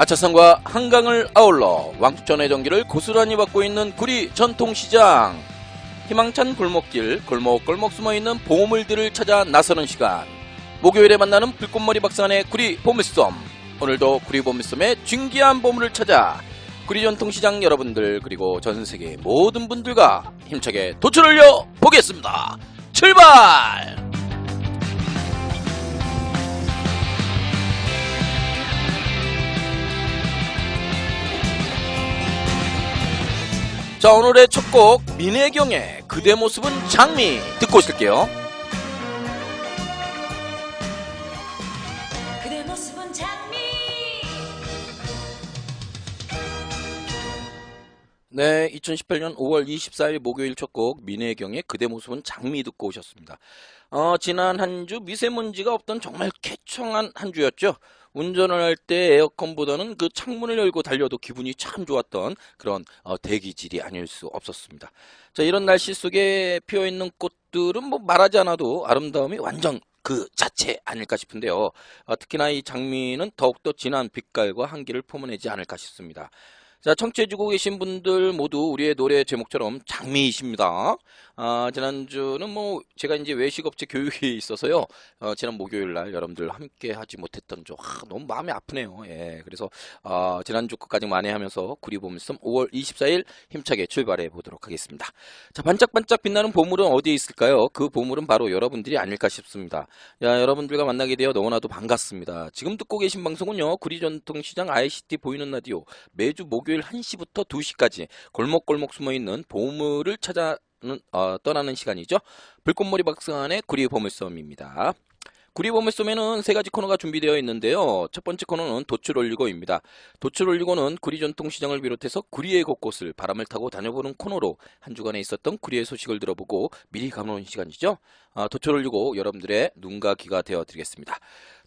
아차산과 한강을 아울러 왕전의 전기를 고스란히 받고 있는 구리 전통시장. 희망찬 골목길, 골목골목 숨어있는 보물들을 찾아 나서는 시간. 목요일에 만나는 불꽃머리 박사의 구리 보물섬. 오늘도 구리 보물섬의 진귀한 보물을 찾아 구리 전통시장 여러분들 그리고 전 세계 모든 분들과 힘차게 도출을 려 보겠습니다. 출발! 자 오늘의 첫 곡 민혜경의 그대 모습은 장미 듣고 오실게요. 그대 모습은 장미 네, 2018년 5월 24일 목요일 첫 곡 민혜경의 그대 모습은 장미 듣고 오셨습니다. 어, 지난 한 주 미세먼지가 없던 정말 쾌청한 한 주였죠. 운전을 할 때 에어컨보다는 그 창문을 열고 달려도 기분이 참 좋았던 그런 어, 대기질이 아닐 수 없었습니다. 자, 이런 날씨 속에 피어 있는 꽃들은 뭐 말하지 않아도 아름다움이 완전 그 자체 아닐까 싶은데요. 어, 특히나 이 장미는 더욱더 진한 빛깔과 향기를 품어내지 않을까 싶습니다. 자, 청취해주고 계신 분들 모두 우리의 노래 제목처럼 장미이십니다. 아, 지난주는 뭐, 제가 이제 외식업체 교육이 있어서요, 어, 지난 목요일 날 여러분들 함께 하지 못했던 점, 아, 너무 마음이 아프네요. 예, 그래서, 아, 지난주 끝까지 만회하면서 구리보물섬 5월 24일 힘차게 출발해 보도록 하겠습니다. 자, 반짝반짝 빛나는 보물은 어디에 있을까요? 그 보물은 바로 여러분들이 아닐까 싶습니다. 야, 여러분들과 만나게 되어 너무나도 반갑습니다. 지금 듣고 계신 방송은요, 구리전통시장 ICT 보이는 라디오 매주 목요일 1시부터 2시까지 골목골목 숨어있는 보물을 찾아는 어, 떠나는 시간이죠. 불꽃머리 박사안의 구리 보물섬입니다. 구리 보물섬에는 세 가지 코너가 준비되어 있는데요. 첫 번째 코너는 도출 올리고입니다. 도출 올리고는 구리 전통시장을 비롯해서 구리의 곳곳을 바람을 타고 다녀보는 코너로 한 주간에 있었던 구리의 소식을 들어보고 미리 가보는 시간이죠. 아, 도출 올리고 여러분들의 눈과 귀가 되어 드리겠습니다.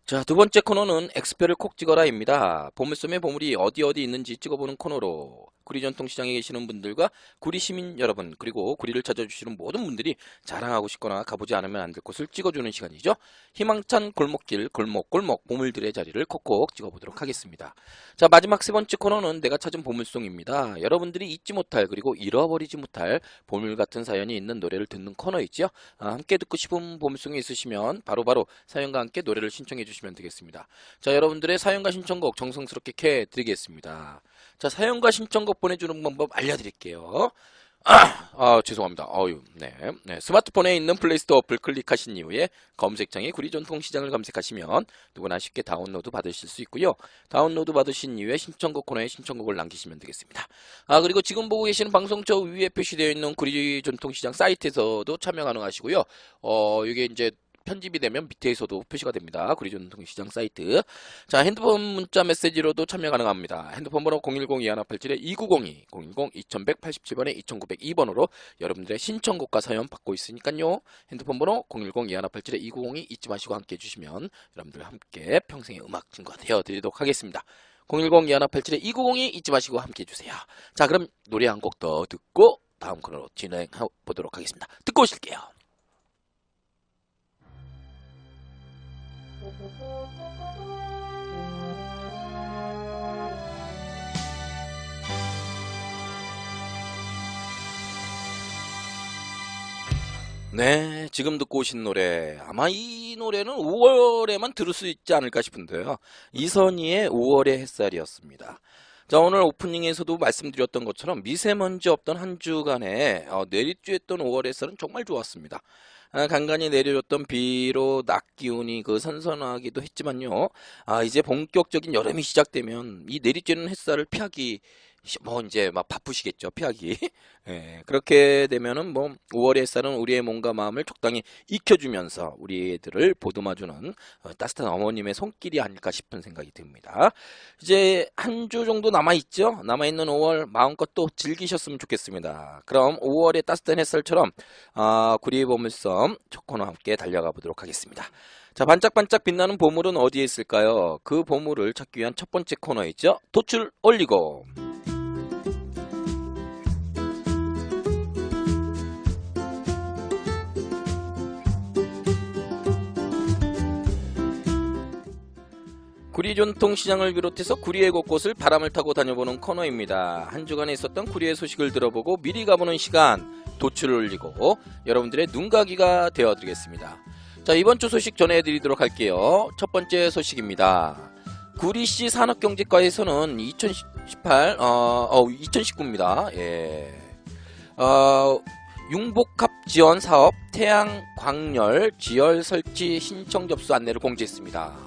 자, 두 번째 코너는 엑스표를 콕 찍어라입니다. 보물섬의 보물이 어디 어디 있는지 찍어보는 코너로 구리 전통시장에 계시는 분들과 구리 시민 여러분 그리고 구리를 찾아주시는 모든 분들이 자랑하고 싶거나 가보지 않으면 안 될 곳을 찍어주는 시간이죠. 희망찬 골목길 골목골목 보물들의 자리를 콕콕 찍어보도록 하겠습니다. 자 마지막 세 번째 코너는 내가 찾은 보물송입니다. 여러분들이 잊지 못할 그리고 잃어버리지 못할 보물 같은 사연이 있는 노래를 듣는 코너 있죠. 아, 함께 듣고 싶은 보물송이 있으시면 바로 바로 사연과 함께 노래를 신청해 주시면 되겠습니다. 자 여러분들의 사연과 신청곡 정성스럽게 캐 드리겠습니다. 자, 사연과 신청곡 보내주는 방법 알려드릴게요. 아, 아, 죄송합니다. 어유, 네, 네. 스마트폰에 있는 플레이스토어 어플 클릭하신 이후에 검색창에 구리 전통 시장을 검색하시면 누구나 쉽게 다운로드 받으실 수 있고요. 다운로드 받으신 이후에 신청곡 코너에 신청곡을 남기시면 되겠습니다. 아, 그리고 지금 보고 계시는 방송 저 위에 표시되어 있는 구리 전통 시장 사이트에서도 참여 가능하시고요. 어, 이게 이제 편집이 되면 밑에서도 표시가 됩니다. 구리전통시장 사이트. 자, 핸드폰 문자 메시지로도 참여 가능합니다. 핸드폰 번호 010-2187-2902, 010-2187번에 2902번으로 여러분들의 신청곡과 사연 받고 있으니까요. 핸드폰 번호 010-2187-2902 잊지 마시고 함께 해주시면 여러분들 함께 평생의 음악 친구가 되어드리도록 하겠습니다. 010-2187-2902 잊지 마시고 함께 해주세요. 자, 그럼 노래 한 곡 더 듣고 다음 코너로 진행해 보도록 하겠습니다. 듣고 오실게요. 네, 지금 듣고 오신 노래. 아마 이 노래는 5월에만 들을 수 있지 않을까 싶은데요. 이선희의 5월의 햇살이었습니다. 자, 오늘 오프닝에서도 말씀드렸던 것처럼 미세먼지 없던 한 주간에 어, 내리쬐했던 5월의 햇살은 정말 좋았습니다. 아, 간간히 내려줬던 비로 낮 기운이 그 선선하기도 했지만요. 아, 이제 본격적인 여름이 시작되면 이 내리쬐는 햇살을 피하기 시- 뭐 이제 막 바쁘시겠죠 피하기 예, 그렇게 되면은 뭐 5월의 햇살은 우리의 몸과 마음을 적당히 익혀주면서 우리 애들을 보듬어주는 어, 따뜻한 어머님의 손길이 아닐까 싶은 생각이 듭니다 이제 한 주 정도 남아있죠 남아있는 5월 마음껏 또 즐기셨으면 좋겠습니다 그럼 5월의 따뜻한 햇살처럼 아, 구리의 보물섬 첫 코너 함께 달려가 보도록 하겠습니다 자, 반짝반짝 빛나는 보물은 어디에 있을까요? 그 보물을 찾기 위한 첫 번째 코너 있죠? 도출 올리고. 구리 전통 시장을 비롯해서 구리의 곳곳을 바람을 타고 다녀보는 코너입니다. 한 주간에 있었던 구리의 소식을 들어보고 미리 가보는 시간 도출을 올리고 여러분들의 눈가기가 되어드리겠습니다. 자 이번 주 소식 전해드리도록 할게요. 첫 번째 소식입니다. 구리시 산업경제과에서는 2018, 어, 어 2019입니다. 예. 어, 융복합 지원 사업 태양 광열 지열 설치 신청 접수 안내를 공지했습니다.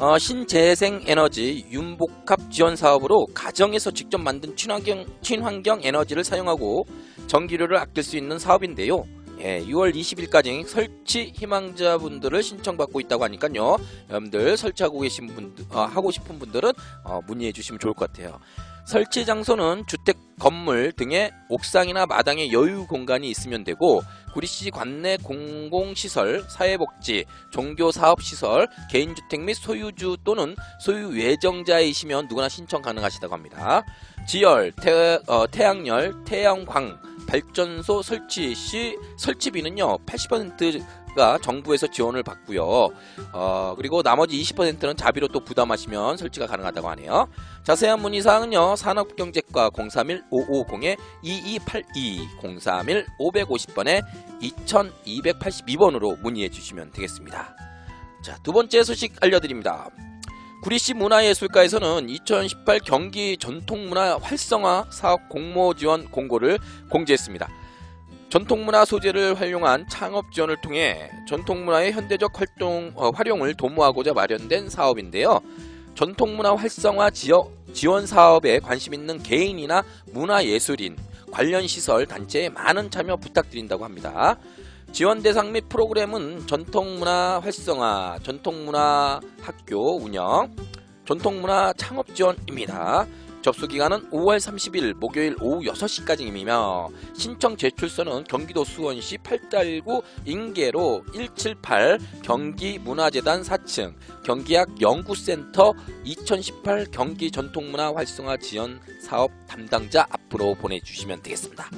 어, 신재생 에너지 융복합 지원 사업으로 가정에서 직접 만든 친환경, 친환경 에너지를 사용하고 전기료를 아낄 수 있는 사업인데요. 예, 6월 20일까지 설치 희망자분들을 신청받고 있다고 하니까요. 여러분들 설치하고 계신 분들, 어, 하고 싶은 분들은 어, 문의해 주시면 좋을 것 같아요. 설치 장소는 주택 건물 등의 옥상이나 마당에 여유 공간이 있으면 되고 구리시 관내 공공시설, 사회복지, 종교사업시설, 개인주택 및 소유주 또는 소유 예정자이시면 누구나 신청 가능하시다고 합니다. 지열, 태, 어, 태양열, 태양광, 발전소 설치 시 설치비는요 80%가 정부에서 지원을 받고요. 어, 그리고 나머지 20%는 자비로 또 부담하시면 설치가 가능하다고 하네요. 자세한 문의 사항은요 산업경제과 031-550에 2282 031-550번에 2282번으로 문의해 주시면 되겠습니다. 자, 두 번째 소식 알려드립니다. 구리시 문화예술가에서는 2018 경기 전통문화 활성화 사업 공모 지원 공고를 공지했습니다. 전통문화 소재를 활용한 창업 지원을 통해 전통문화의 현대적 활동 어, 활용을 도모하고자 마련된 사업인데요. 전통문화 활성화 지어, 지원 사업에 관심 있는 개인이나 문화예술인 관련 시설 단체에 많은 참여 부탁드린다고 합니다. 지원 대상 및 프로그램은 전통문화 활성화, 전통문화 학교 운영, 전통문화 창업 지원입니다. 접수 기간은 5월 30일 목요일 오후 6시까지이며 신청 제출서는 경기도 수원시 8달구 인계로 178 경기문화재단 4층 경기학 연구센터 2018 경기 전통문화 활성화 지원 사업 담당자 앞으로 보내주시면 되겠습니다.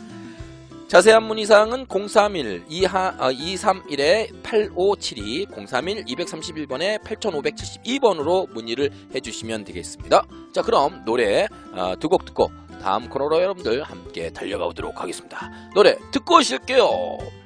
자세한 문의사항은 031 231에 8572 031 231번에 8572번으로 문의를 해주시면 되겠습니다. 자 그럼 노래 어, 두곡 듣고 다음 코너로 여러분들 함께 달려가 보도록 하겠습니다. 노래 듣고 오실게요.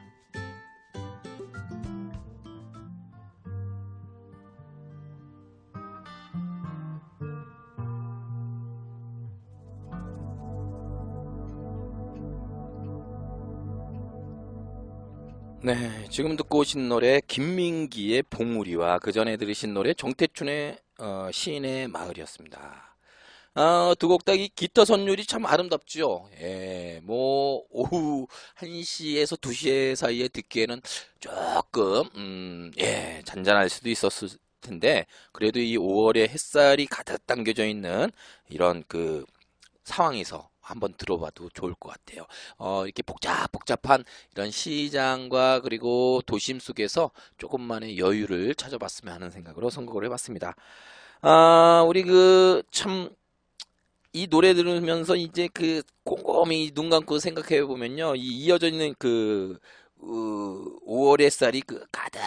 네, 지금 듣고 오신 노래 김민기의 봉우리와 그 전에 들으신 노래 정태춘의 어, 시인의 마을이었습니다. 어, 두곡 다 이 기타 선율이 참 아름답죠. 예, 뭐 오후 1시에서 2시 사이에 듣기에는 조금 음, 예, 잔잔할 수도 있었을 텐데 그래도 이 5월에 햇살이 가득 당겨져 있는 이런 그 상황에서 한번 들어봐도 좋을 것 같아요. 어, 이렇게 복잡 복잡한 이런 시장과 그리고 도심 속에서 조금만의 여유를 찾아봤으면 하는 생각으로 선곡을 해봤습니다. 아, 우리 그, 참, 이 노래 들으면서 이제 그 곰곰이 눈 감고 생각해 보면요. 이 이어져 있는 그, 어, 5월 햇살이 그 가득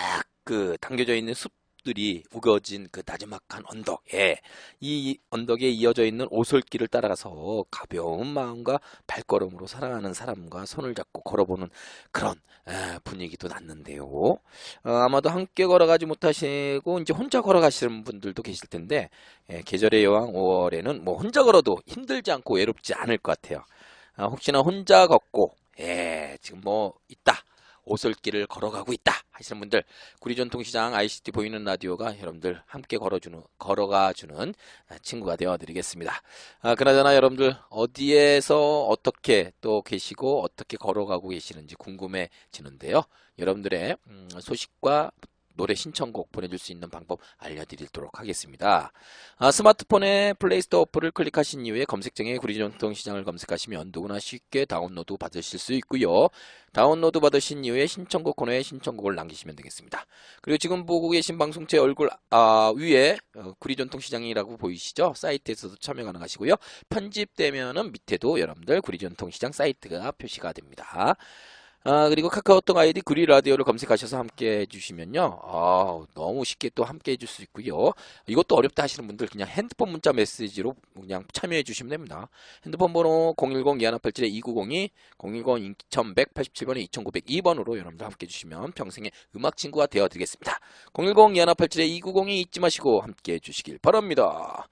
그 당겨져 있는 숲 들이 우거진 그 나지막한 언덕에 이 언덕에 이어져 있는 오솔길을 따라가서 가벼운 마음과 발걸음으로 살아가는 사람과 손을 잡고 걸어보는 그런 에, 분위기도 났는데요. 어, 아마도 함께 걸어가지 못하시고 이제 혼자 걸어가시는 분들도 계실 텐데 에, 계절의 여왕 5월에는 뭐 혼자 걸어도 힘들지 않고 외롭지 않을 것 같아요. 아, 혹시나 혼자 걷고 예, 지금 뭐 있다. 오솔길을 걸어가고 있다 하시는 분들 구리 전통시장 ICT 보이는 라디오가 여러분들 함께 걸어주는 걸어가주는 친구가 되어드리겠습니다. 아, 그나저나 여러분들 어디에서 어떻게 또 계시고 어떻게 걸어가고 계시는지 궁금해지는데요. 여러분들의 음, 소식과 노래 신청곡 보내줄 수 있는 방법 알려드리도록 하겠습니다. 아, 스마트폰에 플레이스토어 어플을 클릭하신 이후에 검색창에 구리전통시장을 검색하시면 누구나 쉽게 다운로드 받으실 수 있고요. 다운로드 받으신 이후에 신청곡 코너에 신청곡을 남기시면 되겠습니다. 그리고 지금 보고 계신 방송 제 얼굴 아, 위에 어, 구리전통시장이라고 보이시죠? 사이트에서도 참여 가능하시고요. 편집되면은 밑에도 여러분들 구리전통시장 사이트가 표시가 됩니다. 아, 그리고 카카오톡 아이디 구리 라디오를 검색하셔서 함께 해주시면요. 아, 너무 쉽게 또 함께 해줄 수 있고요. 이것도 어렵다 하시는 분들 그냥 핸드폰 문자 메시지로 그냥 참여해 주시면 됩니다. 핸드폰 번호 010-2187-2902, 010-2187번에 2902번으로 여러분들 함께 해주시면 평생의 음악 친구가 되어드리겠습니다. 010-2187-2902 잊지 마시고 함께 해주시길 바랍니다.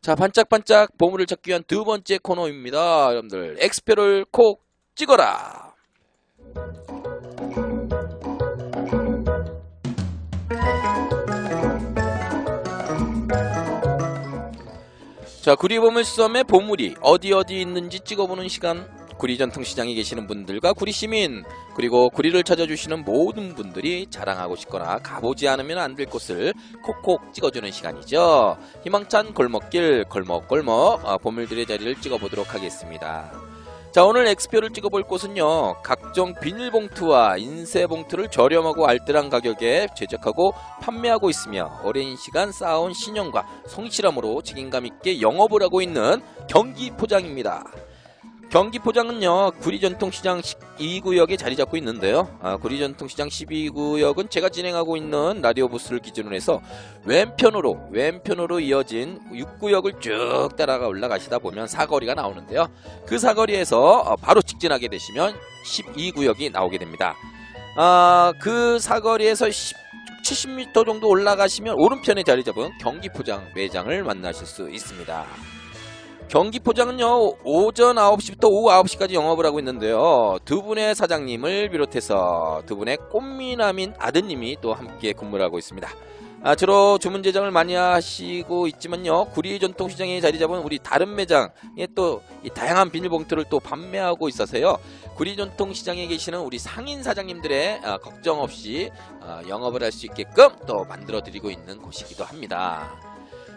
자, 반짝반짝 보물을 찾기 위한 두 번째 코너입니다. 여러분들, 엑스표를 콕 찍어라! 자, 구리보물 수섬의 보물이 어디 어디 있는지 찍어보는 시간. 구리 전통시장에 계시는 분들과 구리 시민, 그리고 구리를 찾아주시는 모든 분들이 자랑하고 싶거나 가보지 않으면 안 될 곳을 콕콕 찍어주는 시간이죠. 희망찬 골목길, 골목골목, 아, 보물들의 자리를 찍어보도록 하겠습니다. 자, 오늘 엑스표를 찍어볼 곳은요, 각종 비닐봉투와 인쇄봉투를 저렴하고 알뜰한 가격에 제작하고 판매하고 있으며, 오랜 시간 쌓아온 신용과 성실함으로 책임감 있게 영업을 하고 있는 경기 포장입니다. 경기 포장은요, 구리전통시장 12구역에 자리 잡고 있는데요. 아, 구리전통시장 12구역은 제가 진행하고 있는 라디오 부스를 기준으로 해서 왼편으로, 왼편으로 이어진 6구역을 쭉 따라가 올라가시다 보면 사거리가 나오는데요. 그 사거리에서 어, 바로 직진하게 되시면 12구역이 나오게 됩니다. 아, 그 사거리에서 10, 70m 정도 올라가시면 오른편에 자리 잡은 경기포장 매장을 만나실 수 있습니다. 경기 포장은요 오전 9시부터 오후 9시까지 영업을 하고 있는데요. 두 분의 사장님을 비롯해서 두 분의 꽃미남인 아드님이 또 함께 근무를 하고 있습니다. 아, 주로 주문 제작을 많이 하시고 있지만요 구리 전통시장에 자리 잡은 우리 다른 매장에 또이 다양한 비닐봉투를 또 판매하고 있어서요 구리 전통시장에 계시는 우리 상인 사장님들의 아, 걱정 없이 아, 영업을 할 수 있게끔 또 만들어 드리고 있는 곳이기도 합니다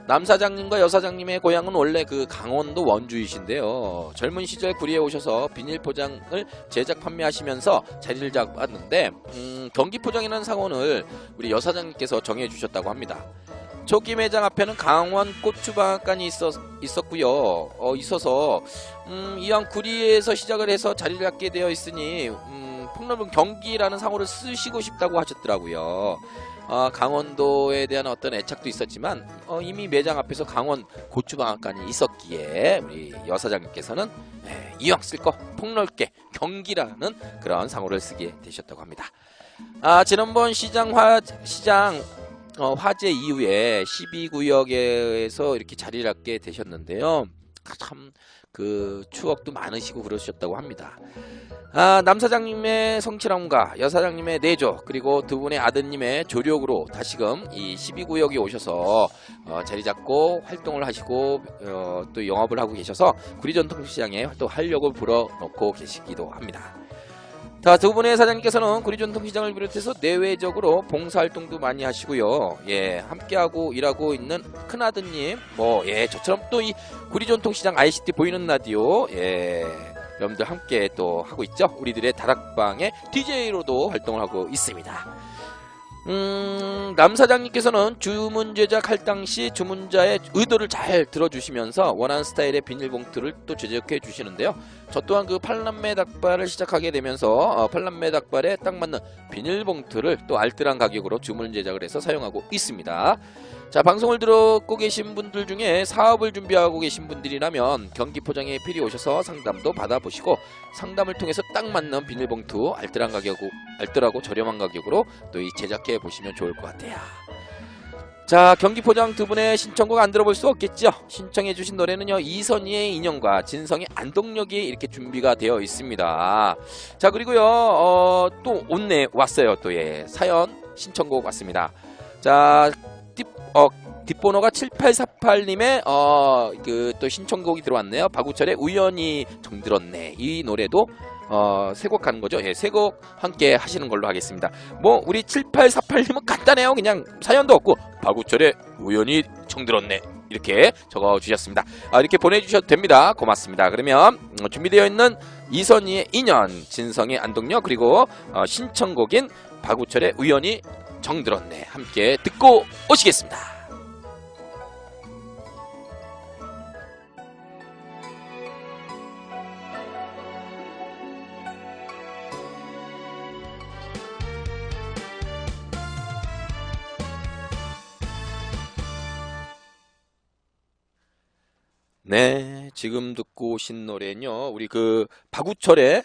남 사장님과 여 사장님의 고향은 원래 그 강원도 원주이신데요. 젊은 시절 구리에 오셔서 비닐 포장을 제작 판매하시면서 자리를 잡았는데 음, 경기 포장이라는 상호를 우리 여 사장님께서 정해 주셨다고 합니다. 초기 매장 앞에는 강원 고추방앗간이 있었, 있었고요. 어, 있어서 음, 이왕 구리에서 시작을 해서 자리를 잡게 되어 있으니 음, 폭넓은 경기라는 상호를 쓰시고 싶다고 하셨더라고요. 어, 강원도에 대한 어떤 애착도 있었지만 어, 이미 매장 앞에서 강원 고추방앗간이 있었기에 우리 여사장님께서는 에, 이왕 쓸 거 폭넓게 경기라는 그런 상호를 쓰게 되셨다고 합니다. 아 지난번 시장 화 시장 어, 화재 이후에 12구역에서 이렇게 자리를 잡게 되셨는데요. 참 그 추억도 많으시고 그러셨다고 합니다. 아, 남 사장님의 성실함과 여 사장님의 내조 그리고 두 분의 아드님의 조력으로 다시금 이 12구역에 오셔서 어, 자리 잡고 활동을 하시고 어, 또 영업을 하고 계셔서 구리전통시장에 활동하려고 불어넣고 계시기도 합니다. 자, 두 분의 사장님께서는 구리전통시장을 비롯해서 내외적으로 봉사활동도 많이 하시고요. 예, 함께하고 일하고 있는 큰아드님, 뭐, 예, 저처럼 또 이 구리전통시장 ICT 보이는 라디오, 예, 여러분들 함께 또 하고 있죠. 우리들의 다락방의 DJ로도 활동을 하고 있습니다. 음, 남 사장님께서는 주문 제작 할 당 시 주문자의 의도를 잘 들어주시면서 원하는 스타일의 비닐봉투를 또 제작해 주시는데요. 저 또한 그 팔남매 닭발을 시작하게 되면서 어, 팔남매 닭발에 딱 맞는 비닐봉투를 또 알뜰한 가격으로 주문 제작을 해서 사용하고 있습니다. 자 방송을 듣고 계신 분들 중에 사업을 준비하고 계신 분들이라면 경기 포장에 필히 오셔서 상담도 받아보시고 상담을 통해서 딱 맞는 비닐봉투 알뜰한 가격 알뜰하고 저렴한 가격으로 또 이 제작해 보시면 좋을 것 같아요. 자 경기 포장 두 분의 신청곡 안 들어볼 수 없겠죠? 신청해 주신 노래는요 이선희의 인형과 진성의 안동역이 이렇게 준비가 되어 있습니다. 자 그리고요 어, 또 온내 왔어요 또예 사연 신청곡 왔습니다. 자 뒷, 어, 뒷번호가 7848님의 어, 그 또 신청곡이 들어왔네요. 박우철의 우연히 정들었네. 이 노래도 어, 세곡 하는 거죠. 예, 세곡 함께 하시는 걸로 하겠습니다. 뭐, 우리 7848님은 간단해요. 그냥 사연도 없고, 박우철의 우연히 정들었네. 이렇게 적어 주셨습니다. 아, 이렇게 보내주셔도 됩니다. 고맙습니다. 그러면, 어, 준비되어 있는 이선희의 인연, 진성의 안동역, 그리고 어, 신청곡인 박우철의 우연히 정들었네. 함께 듣고 오시겠습니다. 네, 지금 듣고 오신 노래는요, 우리 그 박우철의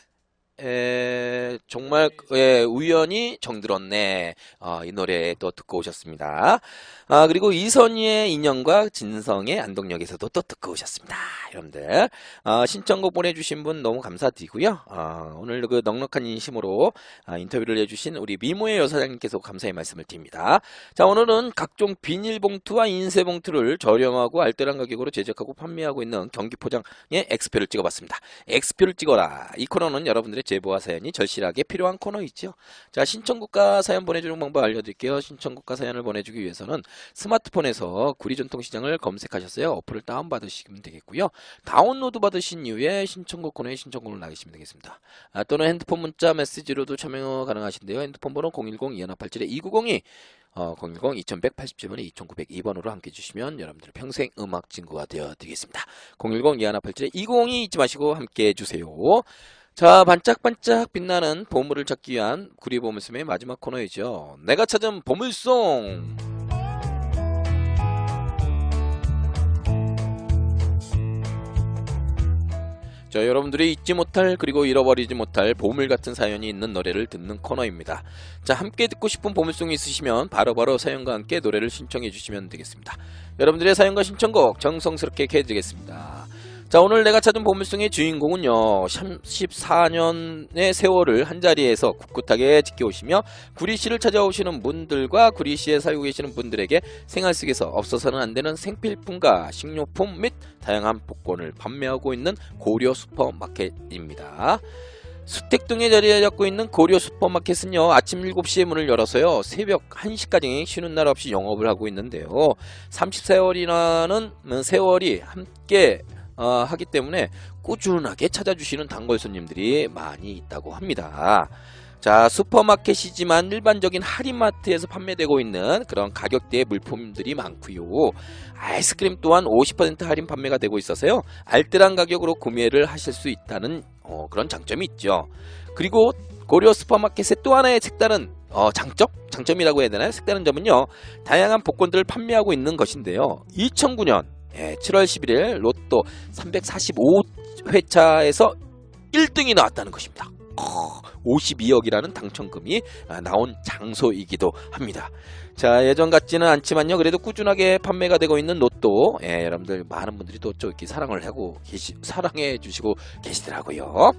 에, 정말 예, 우연히 정들었네. 어, 이 노래 또 듣고 오셨습니다. 아, 그리고 이선희의 인형과 진성의 안동역에서도 또 듣고 오셨습니다. 여러분들. 아, 신청곡 보내주신 분 너무 감사드리고요. 아, 오늘 그 넉넉한 인심으로 아, 인터뷰를 해주신 우리 미모의 여사장님께서 감사의 말씀을 드립니다. 자, 오늘은 각종 비닐봉투와 인쇄봉투를 저렴하고 알뜰한 가격으로 제작하고 판매하고 있는 경기포장의 엑스표를 찍어봤습니다. 엑스표를 찍어라. 이 코너는 여러분들의 제보와 사연이 절실하게 필요한 코너이죠. 자, 신청국가 사연 보내주는 방법 알려드릴게요. 신청국가 사연을 보내주기 위해서는 스마트폰에서 구리전통시장을 검색하셨어요. 어플을 다운받으시면 되겠고요. 다운로드 받으신 이후에 신청곡 코너에 신청곡을 나가시면 되겠습니다. 아, 또는 핸드폰 문자 메시지로도 참여 가능하신데요. 핸드폰 번호 010-2187-2902 어, 010-2187번에 2902번으로 함께 해주시면 여러분들 평생 음악 친구가 되어 드리겠습니다. 010-2187-2902 잊지 마시고 함께 해주세요. 자, 반짝반짝 빛나는 보물을 찾기 위한 구리 보물섬의 마지막 코너이죠. 내가 찾은 보물송! 자, 여러분들이 잊지 못할 그리고 잃어버리지 못할 보물 같은 사연이 있는 노래를 듣는 코너입니다. 자, 함께 듣고 싶은 보물송이 있으시면 바로바로 사연과 함께 노래를 신청해 주시면 되겠습니다. 여러분들의 사연과 신청곡 정성스럽게 해드리겠습니다. 자, 오늘 내가 찾은 보물송의 주인공은요, 34년의 세월을 한자리에서 꿋꿋하게 지켜오시며 구리시를 찾아오시는 분들과 구리시에 살고 계시는 분들에게 생활 속에서 없어서는 안 되는 생필품과 식료품 및 다양한 복권을 판매하고 있는 고려 슈퍼마켓입니다. 수택동에 자리에 잡고 있는 고려 슈퍼마켓은요 아침 7시에 문을 열어서요 새벽 1시까지 쉬는 날 없이 영업을 하고 있는데요 30세월이라는 세월이 함께 어, 하기 때문에 꾸준하게 찾아주시는 단골 손님들이 많이 있다고 합니다. 자, 슈퍼마켓이지만 일반적인 할인마트에서 판매되고 있는 그런 가격대의 물품들이 많고요. 아이스크림 또한 50% 할인 판매가 되고 있어서요. 알뜰한 가격으로 구매를 하실 수 있다는 어, 그런 장점이 있죠. 그리고 고려 슈퍼마켓의 또 하나의 색다른 어, 장점? 장점이라고 해야 되나요? 색다른 점은요. 다양한 복권들을 판매하고 있는 것인데요. 2009년 예, 7월 11일 로또 345회차에서 1등이 나왔다는 것입니다. 52억이라는 당첨금이 아, 나온 장소이기도 합니다. 자 예전 같지는 않지만요 그래도 꾸준하게 판매가 되고 있는 로또 예, 여러분들 많은 분들이 또 이렇게 사랑을 하고 계시 사랑해 주시고 계시더라고요.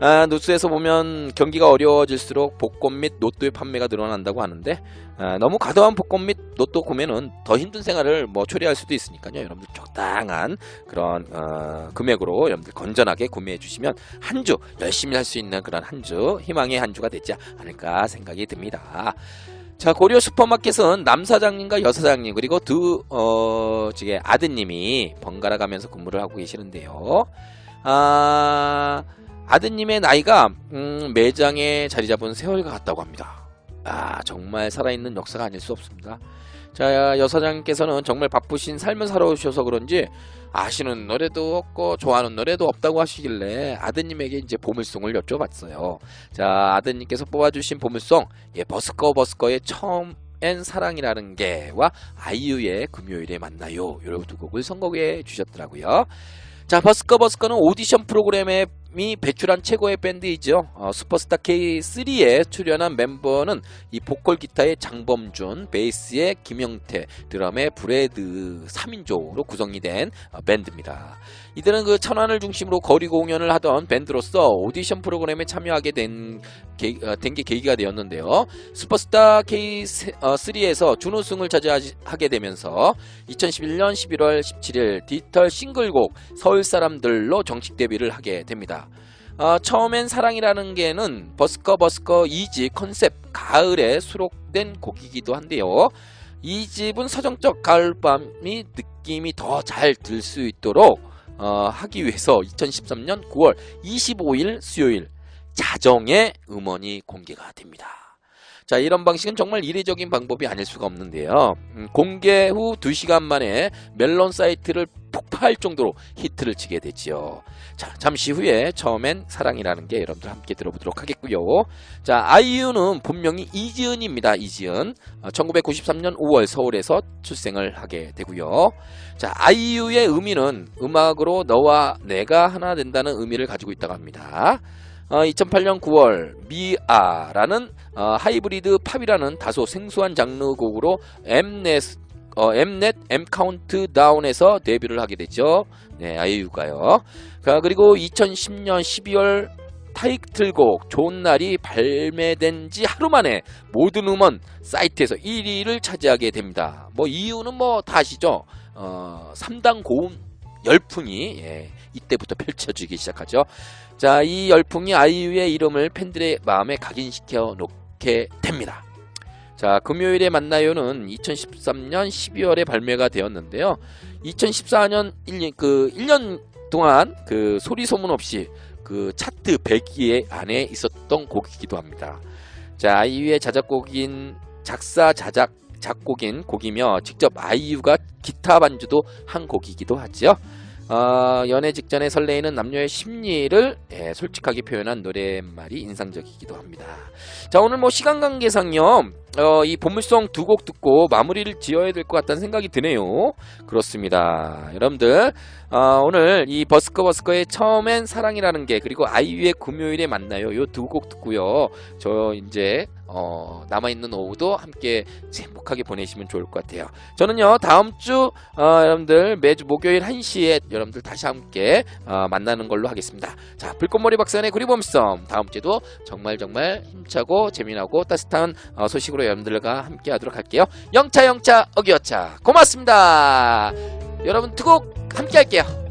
아, 뉴스에서 보면 경기가 어려워질수록 복권 및 로또의 판매가 늘어난다고 하는데 아, 너무 과도한 복권 및 로또 구매는 더 힘든 생활을 뭐 초래할 수도 있으니까요. 여러분들 적당한 그런 어, 금액으로 여러분들 건전하게 구매해 주시면 한 주 열심히 할 수 있는 그런 한 주 희망의 한 주가 되지 않을까 생각이 듭니다. 자 고려 슈퍼마켓은 남 사장님과 여 사장님 그리고 두 어, 지게 아드님이 번갈아 가면서 근무를 하고 계시는데요. 아 아드님의 나이가 음, 매장에 자리 잡은 세월과 같다고 합니다. 아 정말 살아있는 역사가 아닐 수 없습니다. 자 여사장님께서는 정말 바쁘신 삶을 살아오셔서 그런지 아시는 노래도 없고 좋아하는 노래도 없다고 하시길래 아드님에게 이제 보물송을 여쭤봤어요. 자 아드님께서 뽑아주신 보물송 예 버스커 버스커의 처음 엔 사랑이라는 게와 아이유의 금요일에 만나요. 이런 두 곡을 선곡해 주셨더라고요. 자 버스커 버스커는 오디션 프로그램에 이 배출한 최고의 밴드이죠. 어, 슈퍼스타 K3에 출연한 멤버는 이 보컬 기타의 장범준, 베이스의 김영태, 드럼의 브레드 3인조로 구성이 된 어, 밴드입니다. 이들은 그 천안을 중심으로 거리 공연을 하던 밴드로서 오디션 프로그램에 참여하게 된게 어, 계기가 되었는데요. 슈퍼스타 K3에서 준우승을 차지하게 되면서 2011년 11월 17일 디지털 싱글곡 서울 사람들로 정식 데뷔를 하게 됩니다. 어, 처음엔 사랑이라는 게는 버스커 버스커 2집 컨셉 가을에 수록된 곡이기도 한데요. 이 집은 서정적 가을밤이 느낌이 더 잘 들 수 있도록 어, 하기 위해서 2013년 9월 25일 수요일 자정에 음원이 공개가 됩니다. 자, 이런 방식은 정말 이례적인 방법이 아닐 수가 없는데요. 음, 공개 후 2시간 만에 멜론 사이트를 폭파할 정도로 히트를 치게 되지요. 자, 잠시 후에 처음엔 사랑이라는 게 여러분들 함께 들어보도록 하겠고요. 자, 아이유는 본명이 이지은입니다. 이지은. 어, 1993년 5월 서울에서 출생을 하게 되고요. 자, 아이유의 의미는 음악으로 너와 내가 하나 된다는 의미를 가지고 있다고 합니다. 어, 2008년 9월 미아라는 어, 하이브리드 팝이라는 다소 생소한 장르 곡으로 엠넷 어, 엠넷 엠카운트 다운에서 데뷔를 하게 되죠. 네, 아이유가요. 자, 그리고 2010년 12월 타이틀곡 좋은 날이 발매된 지 하루 만에 모든 음원 사이트에서 1위를 차지하게 됩니다. 뭐 이유는 뭐 다 아시죠? 어, 3단 고음 열풍이 예, 이때부터 펼쳐지기 시작하죠. 자, 이 열풍이 아이유의 이름을 팬들의 마음에 각인시켜 놓게 됩니다. 자, 금요일에 만나요는 2013년 12월에 발매가 되었는데요. 2014년 1년, 그 1년 동안 그 소리 소문 없이 그 차트 100위 안에 있었던 곡이기도 합니다. 자, 아이유의 자작곡인 작사 자작 작곡인 곡이며 직접 아이유가 기타 반주도 한 곡이기도 하죠. 어, 연애 직전에 설레이는 남녀의 심리를 예, 솔직하게 표현한 노랫말이 인상적이기도 합니다. 자 오늘 뭐 시간 관계상요 어, 이 보물송 두곡 듣고 마무리를 지어야 될 것 같다는 생각이 드네요. 그렇습니다. 여러분들 어, 오늘 이 버스커 버스커의 처음엔 사랑이라는 게 그리고 아이유의 금요일에 만나요. 요 두 곡 듣고요. 저 이제 어, 남아있는 오후도 함께 행복하게 보내시면 좋을 것 같아요. 저는요 다음 주 어, 여러분들 매주 목요일 1시에 여러분들 다시 함께 어, 만나는 걸로 하겠습니다. 자 불꽃머리 박사의 구리범썸 다음 주도 정말 정말 힘차고 재미나고 따뜻한 어, 소식 으로 여러분들과 함께 하도록 할게요. 영차 영차 어기어차 고맙습니다. 여러분 두곡 함께 할게요.